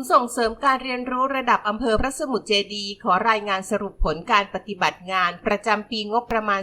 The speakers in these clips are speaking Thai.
นย์ส่งเสริมการเรียนรู้ระดับอำเภอพระสมุทรเจดี ขอรายงานสรุปผลการปฏิบัติงาน ประจำปีงบประมาณ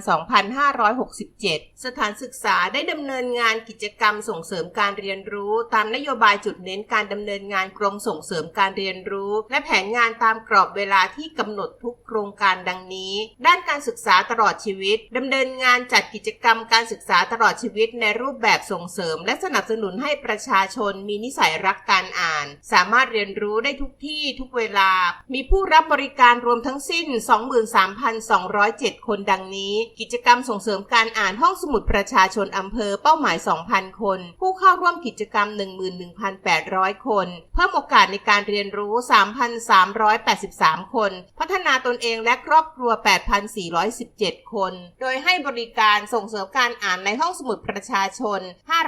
2567 สถานศึกษาได้ดำเนินงานกิจกรรมส่งเสริมการเรียนรู้ ตามนโยบายจุดเน้นการดำเนินงานกรมส่งเสริมการเรียนรู้ และแผนงานตามกรอบเวลาที่กำหนดทุกโครงการดังนี้ ด้านการศึกษาตลอดชีวิตดำเนินงานจัดกิจกรรมการศึกษาตลอดชีวิต ในรูปแบบส่งเสริม และสนับสนุนให้ประชาชนมีนิสัยรักการอ่าน สามารถเรียนรู้ได้ทุกที่ทุกเวลา มีผู้รับบริการรวมทั้งสิ้น 23,207 คนดังนี้ กิจกรรมส่งเสริมการอ่านห้องสมุดประชาชนอำเภอเป้าหมาย 2,000 คน ผู้เข้าร่วมกิจกรรม 11,800 คน เพิ่มโอกาสในการเรียนรู้ 3,383 คน พัฒนาตนเองและครอบครัว 8,417 คน โดยให้บริการส่งเสริมการอ่านในห้องสมุดประชาชน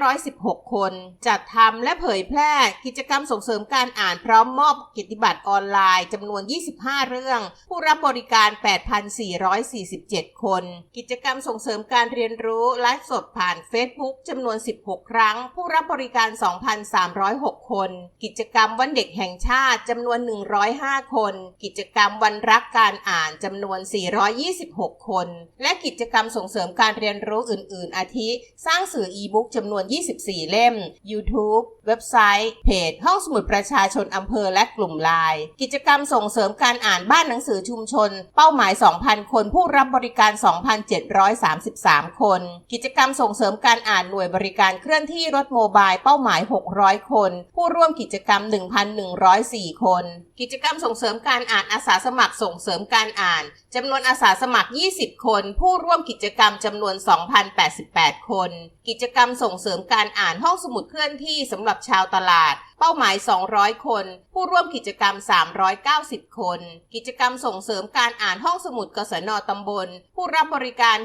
516 คน จัดทำและเผยแพร่กิจกรรมส่งเสริมการอ่านพร้อมมอบกิจบัตรออนไลน์จำนวน 25 เรื่อง ผู้รับบริการ 8,447 คน กิจกรรมส่งเสริมการเรียนรู้ไลฟ์สดผ่าน Facebook จำนวน 16 ครั้ง ผู้รับบริการ 2,306 คน กิจกรรมวันเด็กแห่งชาติจำนวน 105 คน กิจกรรมวันรักการอ่านจำนวน 426 คน และกิจกรรมส่งเสริมการเรียนรู้อื่น ๆ อาทิ สร้างสื่ออีบุ๊กจำนวน 24 เล่ม YouTube เว็บไซต์ เพจ ห้องสมุดประชาชนออำเภอและกลุ่มไลน์กิจกรรมส่งเสริมการอ่านบ้านหนังสือชุมชน เป้าหมาย 2,000 คนผู้รับบริการ 2,733 คน กิจกรรมส่งเสริมการอ่านหน่วยบริการเคลื่อนที่รถโมบายเป้าหมาย 600 คน ผู้ร่วมกิจกรรม 1,104 คน กิจกรรมส่งเสริมการอ่านอาสาสมัครส่งเสริมการอ่านจำนวนอาสาสมัคร 20 คน ผู้ร่วมกิจกรรมจำนวน 2,088 คน กิจกรรมส่งเสริมการอ่านห้องสมุดเคลื่อนที่สำหรับชาวตลาด เป้าหมาย 200 คน ผู้ร่วมกิจกรรม 390 คน กิจกรรมส่งเสริมการอ่านห้องสมุดกศนตำบล ผู้รับบริการ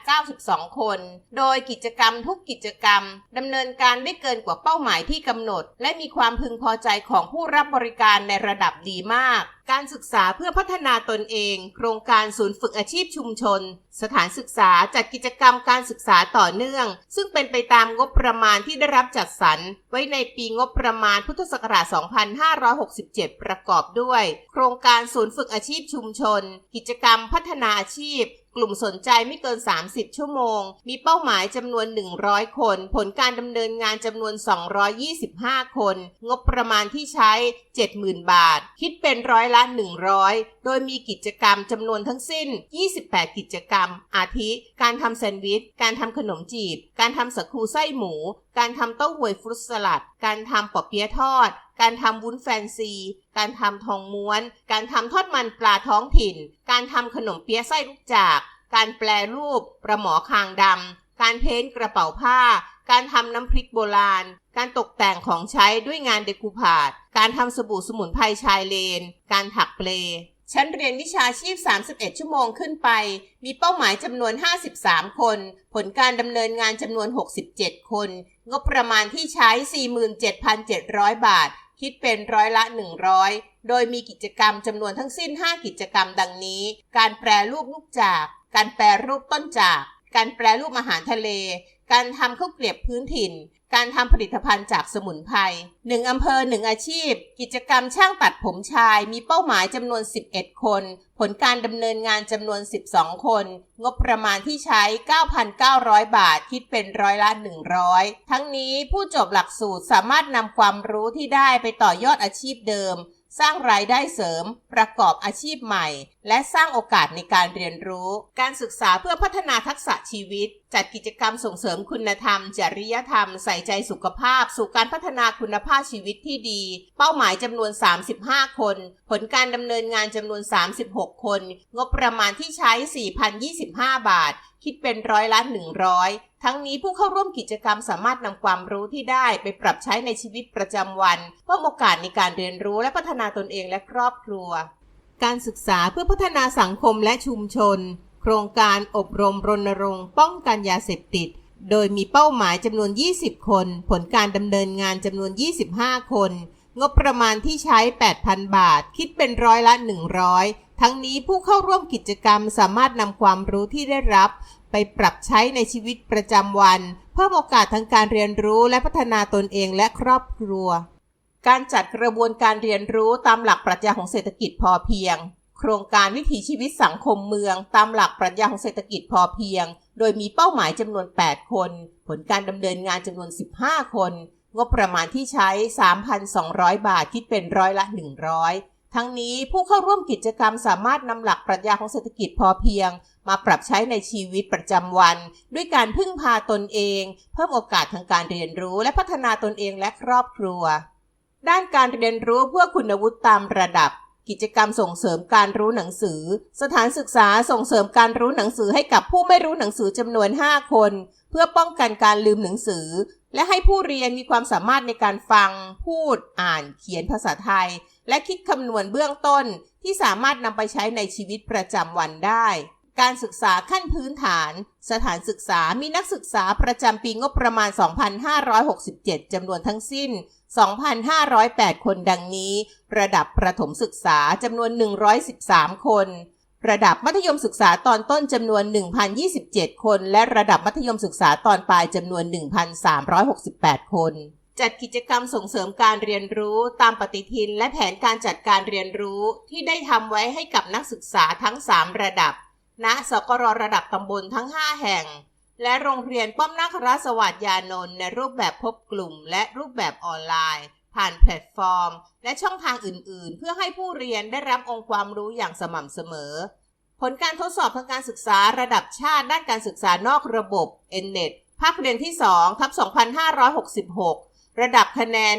5,092 คน โดยกิจกรรมทุกกิจกรรมดำเนินการได้เกินกว่าเป้าหมายที่กำหนด และมีความพึงพอใจของผู้รับบริการในระดับดีมากการศึกษาเพื่อพัฒนาตนเอง โครงการศูนย์ฝึกอาชีพชุมชน สถานศึกษาจัดกิจกรรมการศึกษาต่อเนื่อง ซึ่งเป็นไปตามงบประมาณที่ได้รับจัดสรร ไว้ในปีงบประมาณพุทธศักราช 2567 ประกอบด้วย โครงการศูนย์ฝึกอาชีพชุมชน กิจกรรมพัฒนาอาชีพ กลุ่มสนใจไม่เกิน 30 ชั่วโมง มีเป้าหมายจำนวน 100 คน ผลการดำเนินงานจำนวน 225 คน งบประมาณที่ใช้ 70,000 บาท คิดเป็นร้อยละ 100 โดยมีกิจกรรมจำนวนทั้งสิ้น 28 กิจกรรม อาทิ การทำแซนด์วิช การทำขนมจีบ การทำสักคูไส้หมู การทำเต้าหวยฟรุตสลัด การทำปอเปี๊ยะทอด การทำวุ้นแฟนซี การทำทองม้วน การทำทอดมันปลาท้องถิ่น การทำขนมเปี๊ยะไส้ลูกจาก การแปลรูป ประหมอคางดำ การเพ้นกระเป๋าผ้า การทำน้ำพริกโบราณ การตกแต่งของใช้ด้วยงานเดคูพาด การทำสบู่สมุนไพรชายเลน การถักเปลชั้นเรียนวิชาชีพ 31 ชั่วโมงขึ้นไป มีเป้าหมายจำนวน 53 คน ผลการดำเนินงานจำนวน 67 คน งบประมาณที่ใช้ 47,700 บาท คิดเป็นร้อยละ 100 โดยมีกิจกรรมจำนวนทั้งสิ้น 5 กิจกรรมดังนี้ การแปรรูปลูกจาก การแปรรูปต้นจาก การแปรรูปอาหารทะเล การทำข้าวเกลียบพื้นถิ่น การทำผลิตภัณฑ์จากสมุนไพรหนึ่งอำเภอหนึ่งอาชีพ กิจกรรมช่างตัดผมชาย มีเป้าหมายจำนวน 11 คน ผลการดำเนินงานจำนวน 12 คน งบประมาณที่ใช้ 9,900 บาท คิดเป็นร้อยละ 100 ทั้งนี้ผู้จบหลักสูตรสามารถนำความรู้ที่ได้ไปต่อยอดอาชีพเดิมสร้างรายได้เสริม ประกอบอาชีพใหม่ และสร้างโอกาสในการเรียนรู้ การศึกษาเพื่อพัฒนาทักษะชีวิต จัดกิจกรรมส่งเสริมคุณธรรม จริยธรรม ใส่ใจสุขภาพ สู่การพัฒนาคุณภาพชีวิตที่ดี เป้าหมายจำนวน 35 คน ผลการดำเนินงานจำนวน 36 คน งบประมาณที่ใช้ 4,025 บาท คิดเป็นร้อยละ 100 ทั้งนี้ผู้เข้าร่วมกิจกรรมสามารถนำความรู้ที่ได้ไปปรับใช้ในชีวิตประจำวันเพิ่มโอกาสในการเรียนรู้และพัฒนาตนเองและครอบครัว การศึกษาเพื่อพัฒนาสังคมและชุมชน โครงการอบรมรณรงค์ป้องกันยาเสพติด โดยมีเป้าหมายจำนวน 20 คน ผลการดำเนินงานจำนวน 25 คน งบประมาณที่ใช้ 8,000 บาท คิดเป็นร้อยละ 100 ทั้งนี้ผู้เข้าร่วมกิจกรรมสามารถนำความรู้ที่ได้รับ ไปปรับใช้ในชีวิตประจำวัน เพิ่มโอกาสทางการเรียนรู้และพัฒนาตนเองและครอบครัว การจัดกระบวนการเรียนรู้ตามหลักปรัชญาของเศรษฐกิจพอเพียง โครงการวิถีชีวิตสังคมเมือง ตามหลักปรัชญาของเศรษฐกิจพอเพียง โดยมีเป้าหมายจำนวน 8 คน ผลการดำเนินงานจำนวน 15 คน งบประมาณที่ใช้ 3,200 บาทคิดเป็นร้อยละ 100 ทั้งนี้ผู้เข้าร่วมกิจกรรมสามารถนำหลักปรัชญาของเศรษฐกิจพอเพียง มาปรับใช้ในชีวิตประจำวัน ด้วยการพึ่งพาตนเอง เพิ่มโอกาสทางการเรียนรู้ และพัฒนาตนเองและครอบครัว ด้านการเรียนรู้เพื่อคุณวุฒิตามระดับ กิจกรรมส่งเสริมการรู้หนังสือ สถานศึกษาส่งเสริมการรู้หนังสือให้กับผู้ไม่รู้หนังสือจำนวน 5 คน เพื่อป้องกันการลืมหนังสือ และให้ผู้เรียนมีความสามารถในการฟัง พูด อ่าน เขียนภาษาไทย และคิดคำนวณเบื้องต้นที่สามารถนำไปใช้ในชีวิตประจำวันได้ การศึกษาขั้นพื้นฐาน สถานศึกษามีนักศึกษาประจำปีงบประมาณ 2567 จำนวนทั้งสิ้น 2,508 คนดังนี้ ระดับประถมศึกษาจำนวน 113 คน ระดับมัธยมศึกษาตอนต้นจำนวน 1,027 คน และระดับมัธยมศึกษาตอนปลายจำนวน 1,368 คนจัดกิจกรรมส่งเสริมการเรียนรู้ตามปฏิทินและแผนการจัดการเรียนรู้ที่ได้ทำไว้ให้กับนักศึกษาทั้ง 3 ระดับ ณสกรระดับตำบลทั้ง 5 แห่ง และโรงเรียนป้อมนาคราสวัสดยานนท์ในรูปแบบพบกลุ่ม และรูปแบบออนไลน์ ผ่านแพลตฟอร์ม และช่องทางอื่น ๆ เพื่อให้ผู้เรียนได้รับองค์ความรู้อย่างสม่ำเสมอ ผลการทดสอบทางการศึกษาระดับชาติด้านการศึกษานอกระบบ n-net ภาคเรียนที่2ทับ2566ระดับคะแนน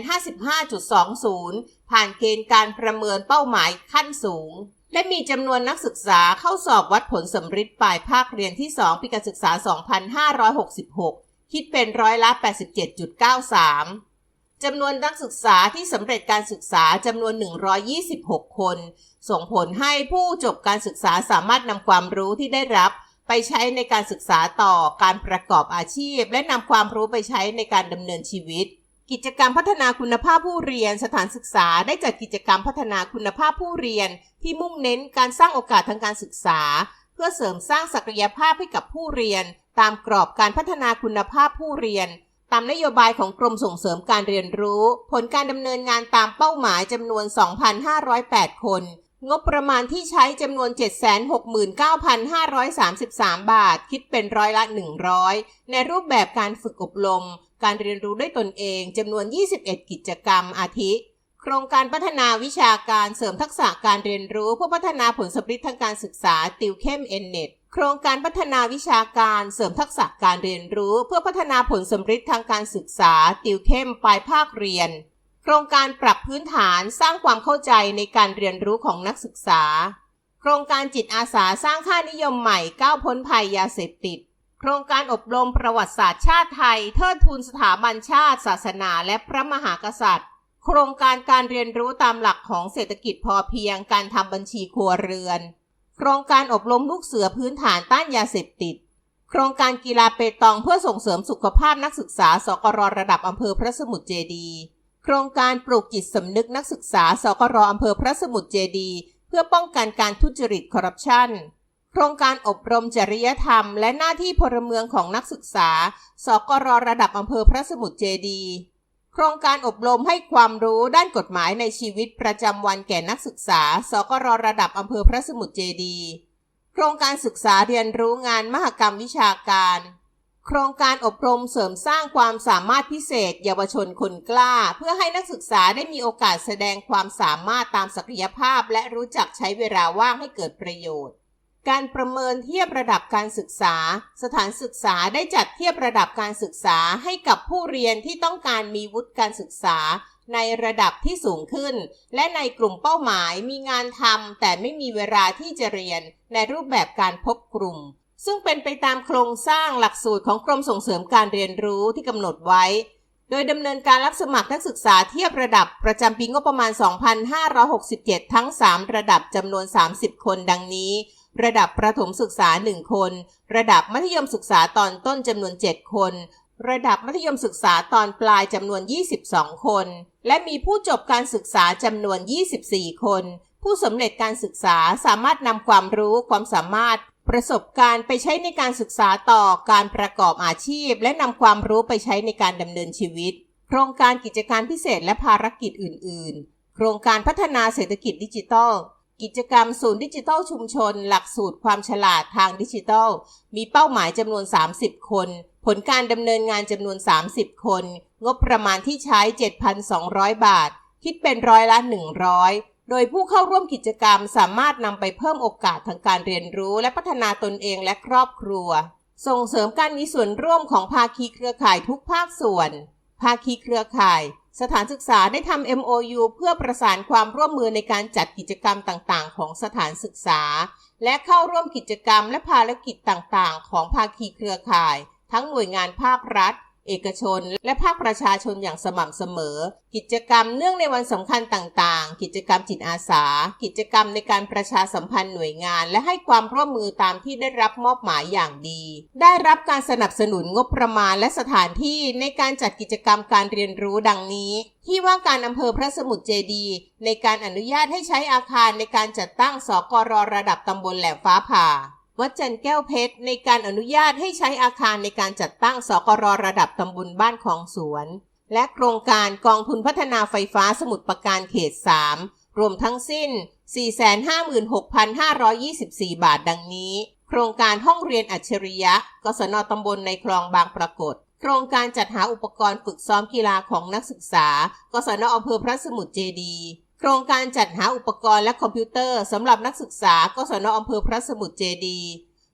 55.20 ผ่านเกณฑ์การประเมินเป้าหมายขั้นสูง และมีจำนวนนักศึกษาเข้าสอบวัดผลสำริดปลายภาคเรียนที่ 2 ปีการศึกษา 2566 คิดเป็นร้อยละ 87.93 จำนวนนักศึกษาที่สำเร็จการศึกษาจำนวน 126 คน ส่งผลให้ผู้จบการศึกษาสามารถนำความรู้ที่ได้รับไปใช้ในการศึกษาต่อการประกอบอาชีพ และนำความรู้ไปใช้ในการดำเนินชีวิต กิจกรรมพัฒนาคุณภาพผู้เรียน สถานศึกษาได้จัดกิจกรรมพัฒนาคุณภาพผู้เรียน ที่มุ่งเน้นการสร้างโอกาสทางการศึกษา เพื่อเสริมสร้างศักยภาพให้กับผู้เรียน ตามกรอบการพัฒนาคุณภาพผู้เรียน ตามนโยบายของกรมส่งเสริมการเรียนรู้ ผลการดำเนินงานตามเป้าหมายจำนวน 2,508 คน งบประมาณที่ใช้จำนวน 769,533 บาท คิดเป็นร้อยละ 100 ในรูปแบบการฝึกอบรม การเรียนรู้ด้วยตนเองจำนวน 21 กิจกรรมอาทิ โครงการพัฒนาวิชาการเสริมทักษะการเรียนรู้เพื่อพัฒนาผลสำฤทธิ์ทางการศึกษาติวเข้มเอ็นเน็ตโครงการพัฒนาวิชาการเสริมทักษะการเรียนรู้ เพื่อพัฒนาผลสำฤทธิ์ทางการศึกษาติวเข้มปลายภาคเรียน โครงการปรับพื้นฐานสร้างความเข้าใจในการเรียนรู้ของนักศึกษา โครงการจิตอาสาสร้างค่านิยมใหม่ก้าวพ้นภัยยาเสพติด โครงการอบรมประวัติศาสตร์ชาติไทย เทิดทูนสถาบันชาติ ศาสนาและพระมหากษัตริย์ โครงการการเรียนรู้ตามหลักของเศรษฐกิจพอเพียงการทำบัญชีครัวเรือน โครงการอบรมลูกเสือพื้นฐานต้านยาเสพติด โครงการกีฬาเปตองเพื่อส่งเสริมสุขภาพนักศึกษา สกรระดับอำเภอพระสมุทรเจดีย์ โครงการปลูกจิตสำนึกนักศึกษา สกรอำเภอพระสมุทรเจดี เพื่อป้องกันการทุจริตคอร์รัปชันโครงการอบรมจริยธรรม และหน้าที่พลเมืองของนักศึกษา สกรระดับอำเภอพระสมุทรเจดี โครงการอบรมให้ความรู้ด้านกฎหมายในชีวิตประจำวันแก่นักศึกษา สกรระดับอำเภอพระสมุทรเจดี โครงการศึกษาเรียนรู้งานมหกรรมวิชาการ โครงการอบรมเสริมสร้างความสามารถพิเศษ เยาวชนคนกล้า เพื่อให้นักศึกษาได้มีโอกาสแสดงความสามารถตามศักยภาพ และรู้จักใช้เวลาว่างให้เกิดประโยชน์ การประเมินเทียบระดับการศึกษา สถานศึกษาได้จัดเทียบระดับการศึกษาให้กับผู้เรียนที่ต้องการมีวุฒิการศึกษา ในระดับที่สูงขึ้น และในกลุ่มเป้าหมายมีงานทำแต่ไม่มีเวลาที่จะเรียนในรูปแบบการพบกลุ่ม ซึ่งเป็นไปตามโครงสร้างหลักสูตรของกรมส่งเสริมการเรียนรู้ที่กำหนดไว้ โดยดำเนินการรับสมัครนักศึกษาเทียบระดับประจำปีงบประมาณ 2567 ทั้ง 3 ระดับจำนวน 30 คนดังนี้ ระดับประถมศึกษา 1 คน ระดับมัธยมศึกษาตอนต้นจำนวน 7 คน ระดับมัธยมศึกษาตอนปลายจำนวน 22 คน และมีผู้จบการศึกษาจำนวน 24 คนผู้สำเร็จการศึกษาสามารถนำความรู้ความสามารถ ประสบการณ์ไปใช้ในการศึกษาต่อการประกอบอาชีพ และนำความรู้ไปใช้ในการดำเนินชีวิต โครงการกิจการพิเศษและภารกิจอื่น ๆ โครงการพัฒนาเศรษฐกิจดิจิทัล กิจกรรมศูนย์ดิจิทัลชุมชน หลักสูตรความฉลาดทางดิจิทัล มีเป้าหมายจำนวน 30 คน ผลการดำเนินงานจำนวน 30 คน งบประมาณที่ใช้ 7,200 บาท คิดเป็นร้อยละ 100 โดยผู้เข้าร่วมกิจกรรมสามารถนำไปเพิ่มโอกาสทางการเรียนรู้และพัฒนาตนเองและครอบครัว ส่งเสริมการมีส่วนร่วมของภาคีเครือข่ายทุกภาคส่วน ภาคีเครือข่าย สถานศึกษาได้ทำ MOU เพื่อประสานความร่วมมือในการจัดกิจกรรมต่างๆ ของสถานศึกษา และเข้าร่วมกิจกรรมและภารกิจต่างๆ ของภาคีเครือข่าย ทั้งหน่วยงานภาครัฐ เอกชน และภาคประชาชนอย่างสม่ำเสมอ กิจกรรมเนื่องในวันสำคัญต่างๆ กิจกรรมจิตอาสา กิจกรรมในการประชาสัมพันธ์หน่วยงาน และให้ความร่วมมือตามที่ได้รับมอบหมายอย่างดี ได้รับการสนับสนุนงบประมาณและสถานที่ในการจัดกิจกรรมการเรียนรู้ดังนี้ ที่ว่าการอำเภอพระสมุทรเจดีย์ในการอนุญาตให้ใช้อาคารในการจัดตั้งสกรระดับตำบลแหลมฟ้าผ่า วัดจันแก้วเพชรในการอนุญาตให้ใช้อาคารในการจัดตั้งสกรระดับตำบลบ้านคลองสวน และโครงการกองทุนพัฒนาไฟฟ้าสมุทรปราการเขต 3 รวมทั้งสิ้น 456,524 บาทดังนี้ โครงการห้องเรียนอัจฉริยะ กศนตำบลในคลองบางปรากฏ โครงการจัดหาอุปกรณ์ฝึกซ้อมกีฬาของนักศึกษา กศนอำเภอพระสมุทรเจดี ครงการจัดหาอุปกรณ์และคอมพิวเตอร์สำหรับนักศึกษากศนอำเภอพระสมุทรเจดี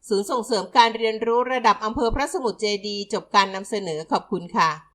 ศูนย์ส่งเสริมการเรียนรู้ระดับอำเภอพระสมุทรเจดีจบการนำเสนอขอบคุณค่ะ